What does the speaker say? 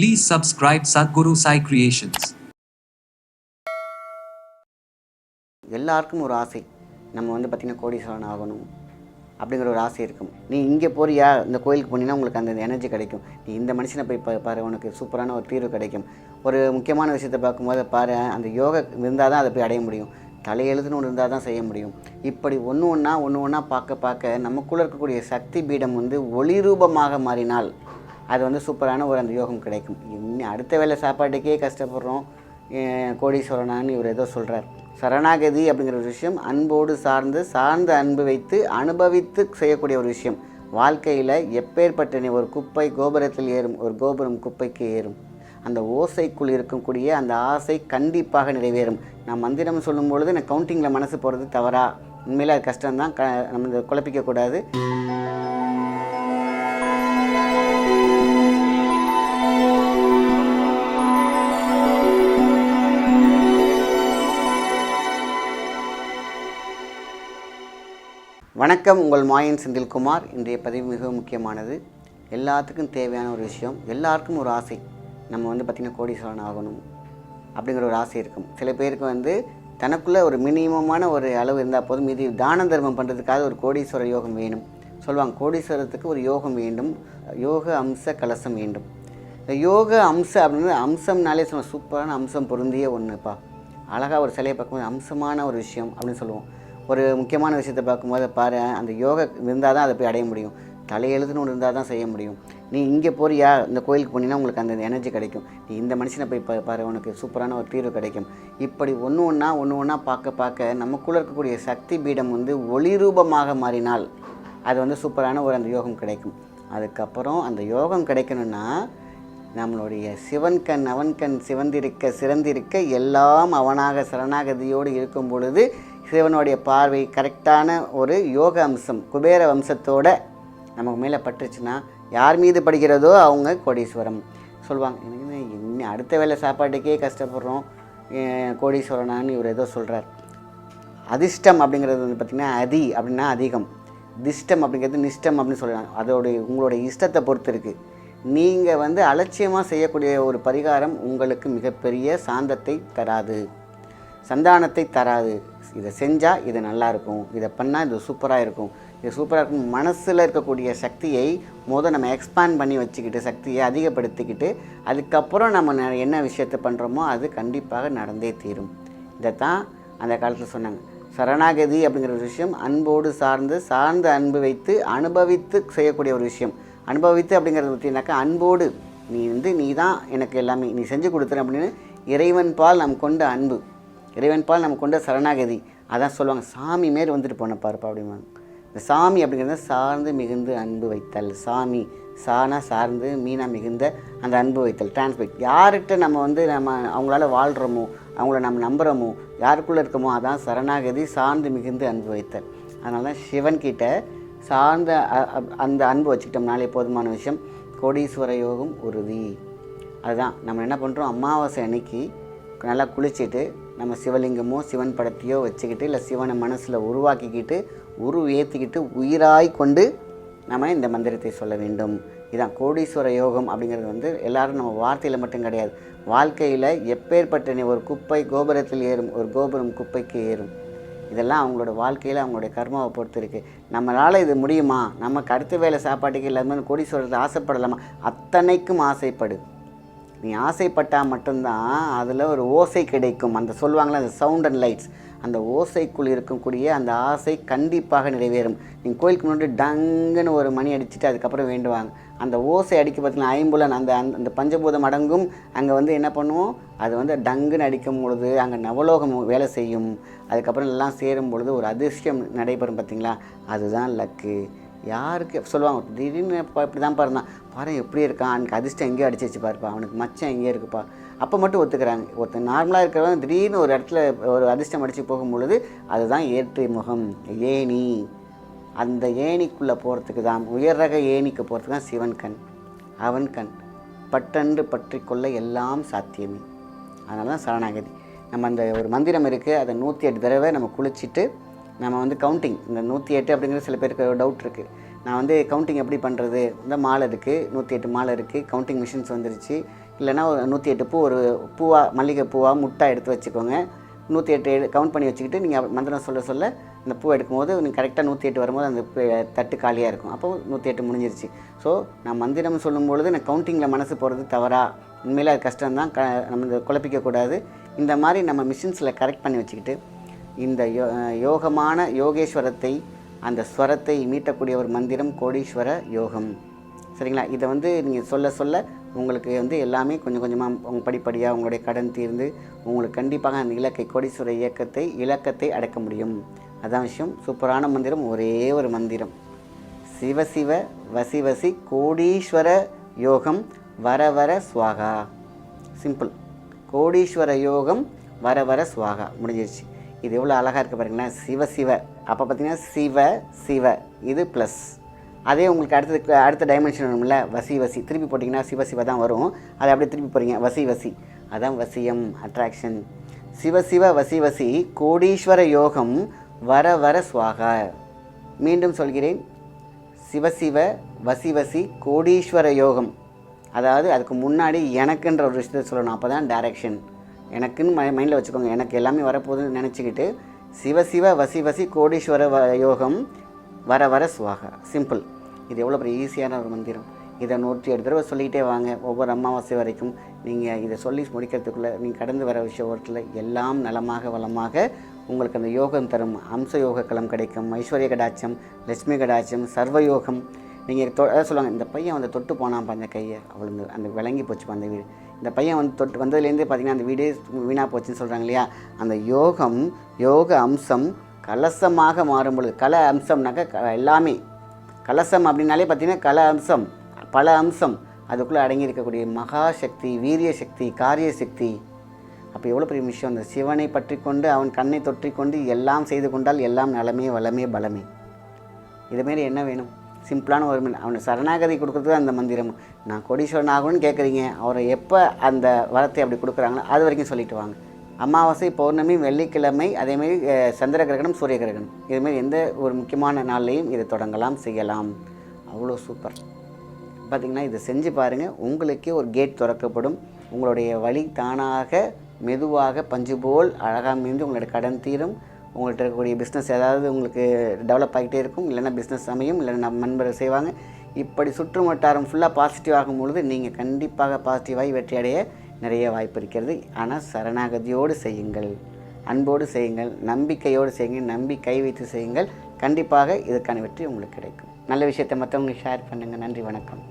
Please subscribe Sadhguru Sai Creations. எல்லாருக்கும் ஒரு ஆசை. நம்ம வந்து பார்த்திங்கன்னா கோடீஸ்வரன் ஆகணும் அப்படிங்கிற ஒரு ஆசை இருக்கும். நீ இங்கே போறியா? இந்த கோயிலுக்கு போனீங்கன்னா உங்களுக்கு அந்த எனர்ஜி கிடைக்கும். நீ இந்த மனுஷனை போய் பாரு உனக்கு சூப்பரான ஒரு தீர்வு கிடைக்கும். ஒரு முக்கியமான விஷயத்தை பார்க்கும்போது பாரு அந்த யோகா இருந்தால் தான் அதை போய் அடைய முடியும். தலையெழுதுன்னு ஒன்று இருந்தால் தான் செய்ய முடியும். இப்படி ஒன்று ஒன்றா ஒன்று ஒன்றா பார்க்க பார்க்க நமக்குள்ளே இருக்கக்கூடிய சக்தி பீடம் வந்து ஒளி ரூபமாக மாறினால் அது வந்து சூப்பரான ஒரு அந்த யோகம் கிடைக்கும். இன்னும் அடுத்த வேளை சாப்பாட்டுக்கே கஷ்டப்படுறோம். கோடீஸ்வரனான்னு இவர் ஏதோ சொல்கிறார் சரணாகதி அப்படிங்கிற ஒரு விஷயம் அன்போடு சார்ந்து சார்ந்த அன்பு வைத்து அனுபவித்து செய்யக்கூடிய ஒரு விஷயம். வாழ்க்கையில் எப்பேற்பட்ட ஒரு குப்பை கோபுரத்தில் ஏறும் ஒரு கோபுரம் குப்பைக்கு ஏறும். அந்த ஓசைக்குள் இருக்கக்கூடிய அந்த ஆசை கண்டிப்பாக நிறைவேறும். நான் மந்திரம் சொல்லும் பொழுது நான் கவுண்டிங்கில் மனசு போகிறது தவறா? உண்மையில் அது கஷ்டம்தான். க நம்ம இதை குழப்பிக்கக்கூடாது வணக்கம் உங்கள் மாயன் செந்தில்குமார். இன்றைய பதிவு மிக முக்கியமானது. எல்லாத்துக்கும் தேவையான ஒரு விஷயம் எல்லாருக்கும் ஒரு ஆசை. நம்ம வந்து பார்த்திங்கன்னா கோடீஸ்வரன் ஆகணும் அப்படிங்கிற ஒரு ஆசை இருக்கும். சில பேருக்கு வந்து தனக்குள்ளே ஒரு மினிமமான ஒரு அளவு இருந்தால் போதும். மீதி தான தர்மம் பண்ணுறதுக்காக ஒரு கோடீஸ்வர யோகம் வேணும். சொல்லுவாங்க கோடீஸ்வரத்துக்கு ஒரு யோகம் வேண்டும். யோக அம்ச கலசம் வேண்டும். இந்த யோக அம்ச அப்படின்னு அம்சம்னாலே சொல்ல சூப்பரான அம்சம் பொருந்திய ஒன்றுப்பா அழகாக ஒரு சிலையை பார்க்கும்போது அம்சமான ஒரு விஷயம் அப்படின்னு சொல்லுவோம். ஒரு முக்கியமான விஷயத்தை பார்க்கும்போது பாரு அந்த யோகா இருந்தால் தான் அதை போய் அடைய முடியும். தலையெழுத்துன்னு ஒன்று இருந்தால் தான் செய்ய முடியும். நீ இங்கே போறியா? இந்த கோயிலுக்கு போனீங்கன்னா உங்களுக்கு அந்த எனர்ஜி கிடைக்கும். நீ இந்த மனுஷனை போய் பாரு உனக்கு சூப்பரான ஒரு தீர்வு கிடைக்கும். இப்படி ஒன்று ஒன்றா ஒன்று ஒன்றா பார்க்க பார்க்க நமக்குள்ளே இருக்கக்கூடிய சக்தி பீடம் வந்து ஒளி ரூபமாக மாறினால் அது வந்து சூப்பரான ஒரு அந்த யோகம் கிடைக்கும். அதுக்கப்புறம் அந்த யோகம் கிடைக்கணும்னா நம்மளுடைய சிவன் கண் அவன் கண் சிவந்திருக்க சிறந்திருக்க எல்லாம் அவனாக சரணாகதியோடு இருக்கும் பொழுது சிவனுடைய பார்வை கரெக்டான ஒரு யோக அம்சம் குபேர வம்சத்தோட நமக்கு மேலே பட்டுருச்சுன்னா யார் மீது படுகிறதோ அவங்க கோடீஸ்வரம் சொல்லுவாங்க. எனக்கு என்ன இன்னும் அடுத்த வேளை சாப்பாட்டுக்கே கஷ்டப்படுறோம். கோடீஸ்வரனான்னு இவர் ஏதோ சொல்கிறார் அதிர்ஷ்டம் அப்படிங்கிறது வந்து பார்த்திங்கன்னா அதி அப்படின்னா அதிகம். திஷ்டம் அப்படிங்கிறது நிஷ்டம் அப்படின்னு சொல்லலாம் அதோடைய உங்களுடைய இஷ்டத்தை பொறுத்து இருக்குது நீங்கள் வந்து அலட்சியமாக செய்யக்கூடிய ஒரு பரிகாரம் உங்களுக்கு மிகப்பெரிய சாந்தத்தை தராது. சந்தானத்தை தராது. இதை செஞ்சால் இது நல்லாயிருக்கும் இதை பண்ணால் இது சூப்பராக இருக்கும் இது சூப்பராக இருக்கும் மனசில் இருக்கக்கூடிய சக்தியை முத நம்ம எக்ஸ்பேண்ட் பண்ணி வச்சுக்கிட்டு சக்தியை அதிகப்படுத்திக்கிட்டு அதுக்கப்புறம் நம்ம என்ன விஷயத்தை பண்ணுறோமோ அது கண்டிப்பாக நடந்தே தீரும். இதைத்தான் அந்த காலத்தில் சொன்னாங்க. சரணாகதி அப்படிங்கிற ஒரு விஷயம் அன்போடு சார்ந்து சார்ந்து அன்பு வைத்து அனுபவித்து செய்யக்கூடிய ஒரு விஷயம். அனுபவித்து அப்படிங்கிறது பார்த்தீங்கன்னாக்கா அன்போடு நீ வந்து நீ தான் எனக்கு எல்லாமே நீ செஞ்சு கொடுத்துற அப்படின்னு இறைவன் பால் நம் கொண்ட அன்பு. இறைவன் பால் நம்ம கொண்ட சரணாகதி. அதான் சொல்லுவாங்க சாமி மாரி வந்துட்டு போன பாருப்பா அப்படிம்பாங்க. இந்த சாமி அப்படிங்கிறது சார்ந்து மிகுந்து அன்பு வைத்தல். சாமி சானா சார்ந்து மீனா மிகுந்த அந்த அன்பு வைத்தல். டிரான்ஸ்பெக்ட் யார்கிட்ட நம்ம வந்து நம்ம அவங்களால வாழ்கிறோமோ அவங்கள நம்ம நம்புகிறோமோ யாருக்குள்ளே இருக்கோமோ அதான் சரணாகதி சார்ந்து மிகுந்து அன்பு வைத்தல். அதனால தான் சிவன்கிட்ட சார்ந்த அந்த அன்பு வச்சுக்கிட்டோம்னாலே போதுமான விஷயம் கோடீஸ்வர யோகம் உறுதி. அதுதான். நம்ம என்ன பண்ணுறோம் அமாவாசை அன்னைக்கு நல்லா குளிச்சுட்டு நம்ம சிவலிங்கமோ சிவன் படத்தையோ வச்சுக்கிட்டு இல்லை சிவனை மனசில் உருவாக்கிக்கிட்டு உரு ஏற்றிக்கிட்டு உயிராய் கொண்டு நம்ம இந்த மந்திரத்தை சொல்ல வேண்டும். இதான் கோடீஸ்வர யோகம் அப்படிங்கிறது வந்து எல்லாரும் நம்ம வார்த்தையில் மட்டும் கிடையாது. வாழ்க்கையில் எப்பேற்பட்ட ஒரு குப்பை கோபுரத்தில் ஏறும் ஒரு கோபுரம் குப்பைக்கு ஏறும். இதெல்லாம் அவங்களோட வாழ்க்கையில் அவங்களுடைய கர்மாவை பொறுத்து இருக்குது நம்மளால் இது முடியுமா? நமக்கு அடுத்த வேலை சாப்பாட்டுக்கு எல்லாமே கோடீஸ்வரத்தை ஆசைப்படலாமா? அத்தனைக்கும் ஆசைப்படு. நீ ஆசைப்பட்டால் மட்டும்தான் அதில் ஒரு ஓசை கிடைக்கும். அந்த சொல்லுவாங்களே அந்த சவுண்ட் அண்ட் லைட்ஸ் அந்த ஓசைக்குள் இருக்கக்கூடிய அந்த ஆசை கண்டிப்பாக நிறைவேறும். நீங்கள் கோயிலுக்கு முன்னாடி டங்குன்னு ஒரு மணி அடிச்சுட்டு அதுக்கப்புறம் வேண்டுவாங்க. அந்த ஓசை அடிக்க பார்த்தீங்கன்னா ஐம்புலன் அந்த அந்த- அந்த பஞ்சபூதம் அடங்கும். அங்கே வந்து என்ன பண்ணுவோம்? அது வந்து டங்குன்னு அடிக்கும் பொழுது அங்கே நவலோகம் வேலை செய்யும். அதுக்கப்புறம் எல்லாம் சேரும் பொழுது ஒரு அதிர்ஷ்டம் நடைபெறும் பார்த்தீங்களா அதுதான் லக்கு யாருக்கு? சொல்லுவாங்க திடீர்னு இப்போ இப்படி தான் பாருந்தான் பாரு எப்படி இருக்கான்? அவனுக்கு அதிர்ஷ்டம் எங்கேயோ அடிச்சு வச்சு பாருப்பா. அவனுக்கு மச்சம் எங்கேயோ இருக்குப்பா. அப்போ மட்டும் ஒத்துக்கிறாங்க. ஒருத்தன் நார்மலாக இருக்கிறவன் திடீர்னு ஒரு இடத்துல ஒரு அதிர்ஷ்டம் அடித்து போகும்பொழுது அதுதான் ஏற்று முகம். ஏணி. அந்த ஏணிக்குள்ளே போகிறதுக்கு தான் உயர் ரக ஏணிக்கு போகிறதுக்கு தான் சிவன் கண். அவன் கண். பட்டன்று பற்றி கொள்ள எல்லாம் சாத்தியமே. அதனால தான் சரணாகதி. நம்ம அந்த ஒரு மந்திரம் இருக்குது அதை நூற்றி எட்டு தடவை நம்ம குளிச்சுட்டு நம்ம வந்து கவுண்டிங் இந்த நூற்றி எட்டு அப்படிங்கிறது சில பேருக்கு டவுட் இருக்குது நான் வந்து கவுண்டிங் எப்படி பண்ணுறது இந்த மாலை இருக்குது நூற்றி எட்டு மாலை இருக்குது கவுண்டிங் மிஷின்ஸ் வந்துருச்சு. இல்லைன்னா ஒரு நூற்றி எட்டு பூ ஒரு பூவாக மல்லிகை பூவாக முட்டாக எடுத்து வச்சுக்கோங்க. நூற்றி எட்டு கவுண்ட் பண்ணி வச்சுக்கிட்டு நீங்கள் மந்திரம் சொல்ல சொல்ல அந்த பூ எடுக்கும்போது நீங்கள் கரெக்டாக நூற்றி எட்டு வரும்போது அந்த தட்டு காலியாக இருக்கும். அப்போ நூற்றி எட்டு முடிஞ்சிருச்சு. ஸோ நான் மந்திரம் சொல்லும்பொழுது நான் கவுண்டிங்கில் மனசு போகிறது தவறா? உண்மையிலே அது கஷ்டம்தான். க நம்ம இதை குழப்பிக்கக்கூடாது இந்த மாதிரி நம்ம மிஷின்ஸில் கரெக்ட் பண்ணி வச்சுக்கிட்டு இந்த யோ யோகமான யோகேஸ்வரத்தை அந்த ஸ்வரத்தை மீட்டக்கூடிய ஒரு மந்திரம் கோடீஸ்வர யோகம். சரிங்களா? இதை வந்து நீங்கள் சொல்ல சொல்ல உங்களுக்கு வந்து எல்லாமே கொஞ்சம் கொஞ்சமாக உங்கள் படிப்படியாக உங்களுடைய கடன் தீர்ந்து உங்களுக்கு கண்டிப்பாக அந்த இலக்கை கோடீஸ்வர இயக்கத்தை இலக்கத்தை அடக்க முடியும். அதான் விஷயம். சூப்பரான மந்திரம். ஒரே ஒரு மந்திரம். சிவ சிவ வசி வசி கோடீஸ்வர யோகம் வர வர சுவாகா. சிம்பிள். கோடீஸ்வர யோகம் வர வர சுவாகா. முடிஞ்சிருச்சு. இது எவ்வளோ அழகாக இருக்குது பாருங்கன்னா சிவ சிவ. அப்போ பார்த்தீங்கன்னா சிவ சிவ. இது ப்ளஸ் அதே உங்களுக்கு அடுத்தது அடுத்த டைமென்ஷன் வரும்ல வசி வசி. திருப்பி போட்டிங்கன்னா சிவ சிவ தான் வரும். அதை அப்படியே திருப்பி போகிறீங்க வசி வசி. அதான் வசியம் அட்ராக்ஷன் சிவ சிவ வசி வசி. கோடீஸ்வர யோகம் வர வர சுவாகா. மீண்டும் சொல்கிறேன். சிவசிவ வசி வசி கோடீஸ்வர யோகம். அதாவது அதுக்கு முன்னாடி எனக்குன்ற ஒரு விஷயத்தை சொல்லணும். அப்போ தான் டைரக்ஷன் எனக்குன்னு மை மைண்டில் வச்சுக்கோங்க. எனக்கு எல்லாமே வரப்போகுதுன்னு நினச்சிக்கிட்டு சிவ சிவ வசி வசி கோடீஸ்வர வ யோகம் வர வர சுவாகா. சிம்பிள் இது எவ்வளோ பெரிய ஈஸியான ஒரு மந்திரம். இதை நூற்றி எட்டு தடவை சொல்லிக்கிட்டே வாங்க. ஒவ்வொரு அமாவாசை வரைக்கும் நீங்கள் இதை சொல்லி முடிக்கிறதுக்குள்ளே நீங்கள் கடந்து வர விஷயத்தில் எல்லாம் நலமாக வளமாக உங்களுக்கு அந்த யோகம் தரும். அம்ச யோக களம் கிடைக்கும். ஐஸ்வர்ய கடாட்சம் லட்சுமி கடாட்சம் சர்வ யோகம். நீங்கள் தொ அதான் சொல்லுவாங்க இந்த பையன் வந்து தொட்டு போனான்ப்பா அந்த கையை. அவளுங்க அந்த விளங்கி போச்சுப்பா அந்த வீடு. இந்த பையன் வந்து தொட்டு வந்ததுலேருந்து பார்த்தீங்கன்னா அந்த வீடே வீணாக போச்சுன்னு சொல்கிறாங்க இல்லையா? அந்த யோகம் யோக அம்சம் கலசமாக மாறும் பொழுது கல அம்சம்னாக்க க- எல்லாமே. கலசம் அப்படின்னாலே பார்த்தீங்கன்னா கல அம்சம் பல அம்சம். அதுக்குள்ளே அடங்கியிருக்கக்கூடிய மகாசக்தி வீரிய சக்தி காரிய சக்தி அப்போ எவ்வளோ பெரிய விஷயம் அந்த சிவனை பற்றி கொண்டு அவன் கண்ணை தொற்றிக்கொண்டு எல்லாம் செய்து கொண்டால் எல்லாம் நலமே வளமே பலமே. இதுமாரி என்ன வேணும்? சிம்பிளான ஒரு மணி அவனை சரணாகதி கொடுக்குறது அந்த மந்திரம். நான் கோடீஸ்வரன் ஆகணும்னு கேட்குறீங்க அவரை எப்போ அந்த வரத்தை அப்படி கொடுக்குறாங்களோ அது வரைக்கும் சொல்லிட்டு வாங்க. அமாவாசை பௌர்ணமி வெள்ளிக்கிழமை அதேமாரி சந்திர கிரகணம் சூரிய கிரகணம். இதுமாரி எந்த ஒரு முக்கியமான நாள்லையும் இதை தொடங்கலாம் செய்யலாம். அவ்வளோ சூப்பர். பார்த்திங்கன்னா இதை செஞ்சு பாருங்கள் உங்களுக்கே ஒரு கேட் திறக்கப்படும். உங்களுடைய வழி தானாக மெதுவாக பஞ்சு போல் அழகாக மீண்டு உங்களுடைய கடன் தீரும். உங்கள்கிட்ட இருக்கக்கூடிய பிஸ்னஸ் ஏதாவது உங்களுக்கு டெவலப் ஆகிட்டே இருக்கும் இல்லைன்னா பிஸ்னஸ் அமையும் இல்லைன்னா நம்ம நண்பர்கள் செய்வாங்க. இப்படி சுற்று வட்டாரம் ஃபுல்லாக பாசிட்டிவ் ஆகும் பொழுது நீங்கள் கண்டிப்பாக பாசிட்டிவாகி வெற்றி அடைய நிறைய வாய்ப்பு இருக்கிறது. ஆனால் சரணாகதியோடு செய்யுங்கள். அன்போடு செய்யுங்கள். நம்பிக்கையோடு செய்யுங்கள். நம்பி கை வைத்து செய்யுங்கள். கண்டிப்பாக இதற்கான வெற்றி உங்களுக்கு கிடைக்கும். நல்ல விஷயத்தை மற்றவங்களுக்கு ஷேர் பண்ணுங்கள் நன்றி வணக்கம்.